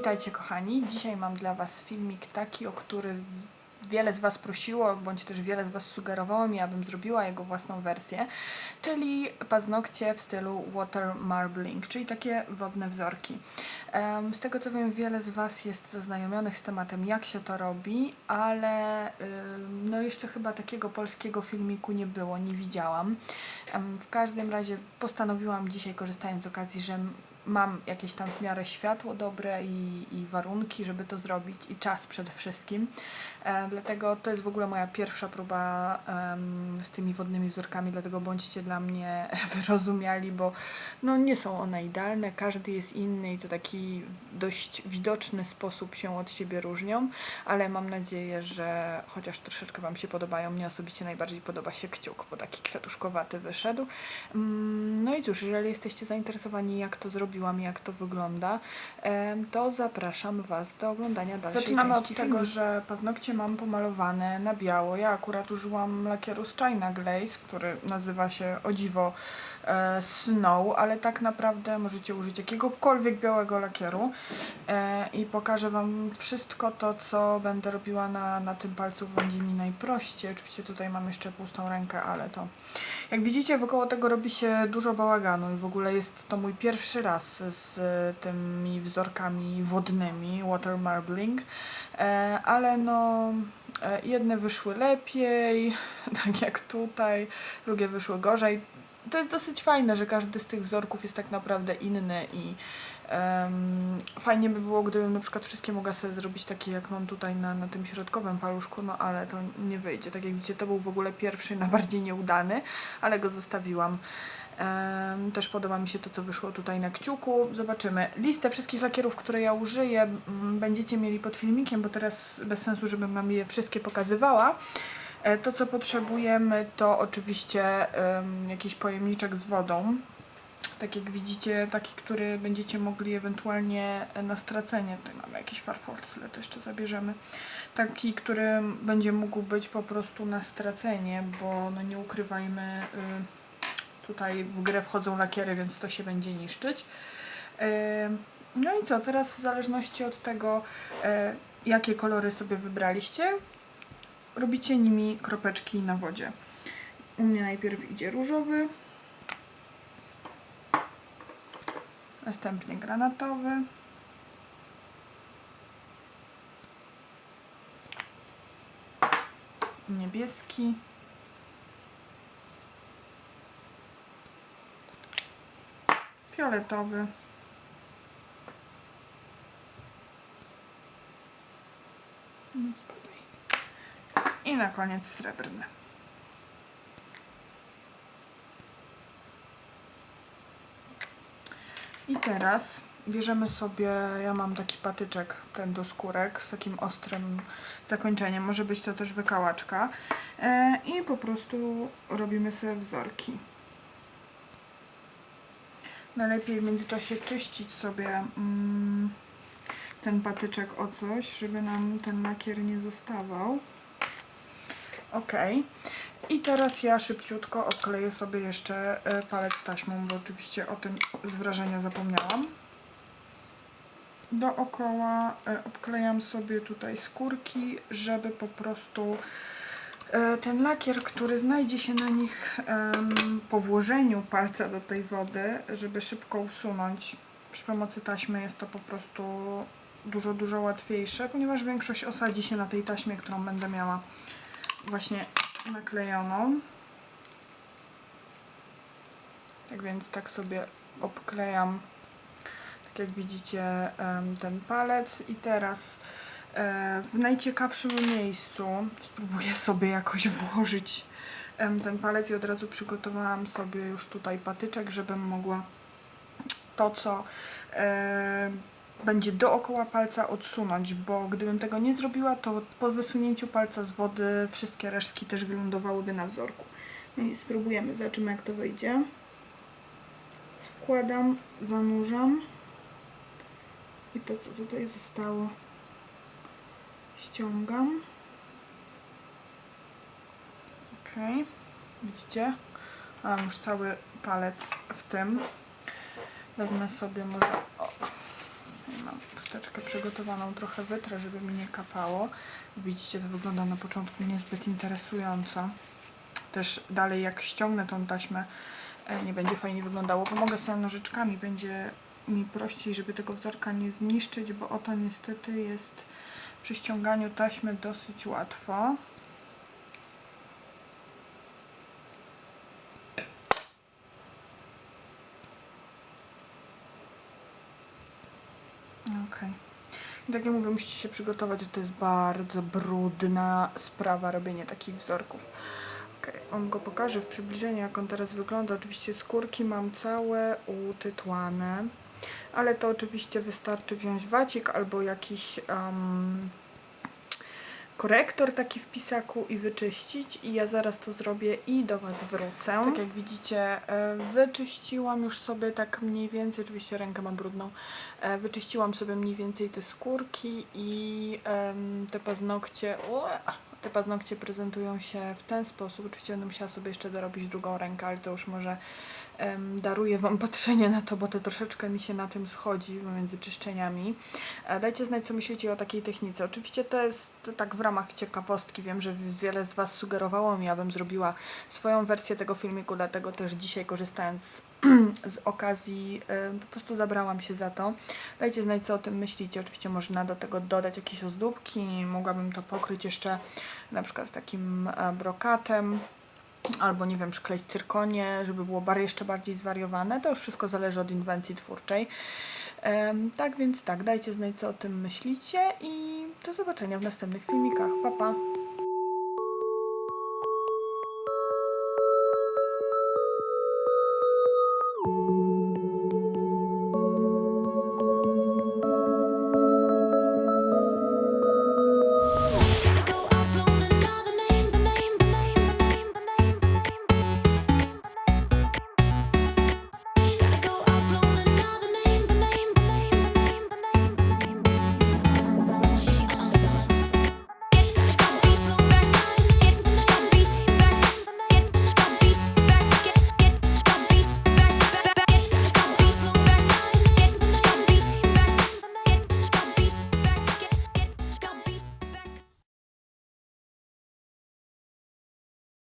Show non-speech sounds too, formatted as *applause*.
Witajcie kochani. Dzisiaj mam dla Was filmik taki, o który wiele z Was prosiło, bądź też wiele z Was sugerowało mi, abym zrobiła jego własną wersję, czyli paznokcie w stylu water marbling, czyli takie wodne wzorki. Z tego co wiem, wiele z Was jest zaznajomionych z tematem, jak się to robi, ale no jeszcze chyba takiego polskiego filmiku nie było, nie widziałam. W każdym razie postanowiłam dzisiaj, korzystając z okazji, że mam jakieś tam w miarę światło dobre i, i warunki, żeby to zrobić i czas przede wszystkim. E, dlatego to jest w ogóle moja pierwsza próba z tymi wodnymi wzorkami, dlatego bądźcie dla mnie *laughs* wyrozumiali, bo no, nie są one idealne, każdy jest inny i to taki dość widoczny sposób się od siebie różnią, ale mam nadzieję, że chociaż troszeczkę Wam się podobają, mnie osobiście najbardziej podoba się kciuk, bo taki kwiatuszkowaty wyszedł. Mm, No i cóż, jeżeli jesteście zainteresowani jak to zrobiłam, jak to wygląda, to zapraszam Was do oglądania dalszej Zaczynamy części od tego, filmu. że paznokcie mam pomalowane na biało. Ja akurat użyłam lakieru z China Glaze, który nazywa się o dziwo e, Snow, ale tak naprawdę możecie użyć jakiegokolwiek białego lakieru e, i pokażę Wam wszystko to, co będę robiła na, na tym palcu, będzie mi najprościej. Oczywiście tutaj mam jeszcze pustą rękę, ale to... Jak widzicie, wokoło tego robi się dużo bałaganu i w ogóle jest to mój pierwszy raz z e, tymi wzorkami wodnymi, water marbling, e, ale no e, jedne wyszły lepiej, *laughs* tak jak tutaj, drugie wyszły gorzej. To jest dosyć fajne, że każdy z tych wzorków jest tak naprawdę inny i fajnie by było, gdybym na przykład wszystkie mogła sobie zrobić takie jak mam tutaj na, na tym środkowym paluszku, no ale to nie wyjdzie. Tak jak widzicie, to był w ogóle pierwszy, *laughs* najbardziej nieudany, ale go zostawiłam. Też podoba mi się to, co wyszło tutaj na kciuku. Zobaczymy. Listę wszystkich lakierów, które ja użyję, mm, będziecie mieli pod filmikiem, bo teraz bez sensu, żebym Wam je wszystkie pokazywała. E, To, co potrzebujemy, to oczywiście jakiś pojemniczek z wodą. Tak jak widzicie, taki, który będziecie mogli ewentualnie e, na stracenie. Tutaj mamy jakiś farforcle, to jeszcze zabierzemy. Taki, który będzie mógł być po prostu na stracenie, bo no nie ukrywajmy, y, tutaj w grę wchodzą lakiery, więc to się będzie niszczyć. Ym, No i co, teraz w zależności od tego, e, jakie kolory sobie wybraliście, robicie nimi kropeczki na wodzie. U mnie najpierw idzie różowy, następnie granatowy, niebieski, fioletowy, i na koniec srebrny. I teraz bierzemy sobie, ja mam taki patyczek, ten do skórek z takim ostrym zakończeniem, może być to też wykałaczka e, i po prostu robimy sobie wzorki. Najlepiej w międzyczasie czyścić sobie mm, ten patyczek o coś, żeby nam ten lakier nie zostawał. Ok. I teraz ja szybciutko obkleję sobie jeszcze e, palec taśmą, bo oczywiście o tym z wrażenia zapomniałam. Dookoła e, obklejam sobie tutaj skórki, żeby po prostu e, ten lakier, który znajdzie się na nich po włożeniu palca do tej wody, żeby szybko usunąć. Przy pomocy taśmy jest to po prostu dużo, dużo łatwiejsze, ponieważ większość osadzi się na tej taśmie, którą będę miała właśnie naklejoną. Tak więc tak sobie obklejam, tak jak widzicie, ten palec i teraz e, w najciekawszym miejscu spróbuję sobie jakoś włożyć ten palec i od razu przygotowałam sobie już tutaj patyczek, żebym mogła to, co e, będzie dookoła palca odsunąć, bo gdybym tego nie zrobiła, to po wysunięciu palca z wody wszystkie resztki też wylądowałyby na wzorku. No i spróbujemy, zobaczymy jak to wyjdzie. Wkładam, zanurzam i to co tutaj zostało ściągam. Ok, widzicie? Mam już cały palec w tym. Wezmę sobie może... Chusteczkę przygotowaną trochę wytrę, żeby mi nie kapało. Widzicie, to wygląda na początku niezbyt interesująco. Też dalej jak ściągnę tą taśmę, e, nie będzie fajnie wyglądało. Pomogę sobie nożyczkami, będzie mi prościej, żeby tego wzorka nie zniszczyć, bo oto niestety jest przy ściąganiu taśmy dosyć łatwo. Okej. I tak jak mówię, musicie się przygotować, że to jest bardzo brudna sprawa robienie takich wzorków. Okej, on go pokaże w przybliżeniu, jak on teraz wygląda. Oczywiście skórki mam całe utytłane, ale to oczywiście wystarczy wziąć wacik albo jakiś em, korektor taki w pisaku i wyczyścić. I ja zaraz to zrobię i do Was wrócę. Tak jak widzicie, e, wyczyściłam już sobie tak mniej więcej, oczywiście rękę mam brudną, e, wyczyściłam sobie mniej więcej te skórki i te paznokcie, te paznokcie prezentują się w ten sposób. Oczywiście będę musiała sobie jeszcze dorobić drugą rękę, ale to już może em, daruję Wam patrzenie na to, bo to troszeczkę mi się na tym schodzi między czyszczeniami. E, Dajcie znać, co myślicie o takiej technice. Oczywiście to jest tak w ramach ciekawostki. Wiem, że wiele z Was sugerowało mi, abym zrobiła swoją wersję tego filmiku, dlatego też dzisiaj korzystając z, *clears throat* z okazji e, po prostu zabrałam się za to. Dajcie znać, co o tym myślicie. Oczywiście można do tego dodać jakieś ozdóbki. Mogłabym to pokryć jeszcze na przykład takim e, brokatem. Albo nie wiem, przykleić cyrkonie, żeby było bar jeszcze bardziej zwariowane. To już wszystko zależy od inwencji twórczej. Tak więc tak, dajcie znać, co o tym myślicie i do zobaczenia w następnych filmikach. Pa, pa!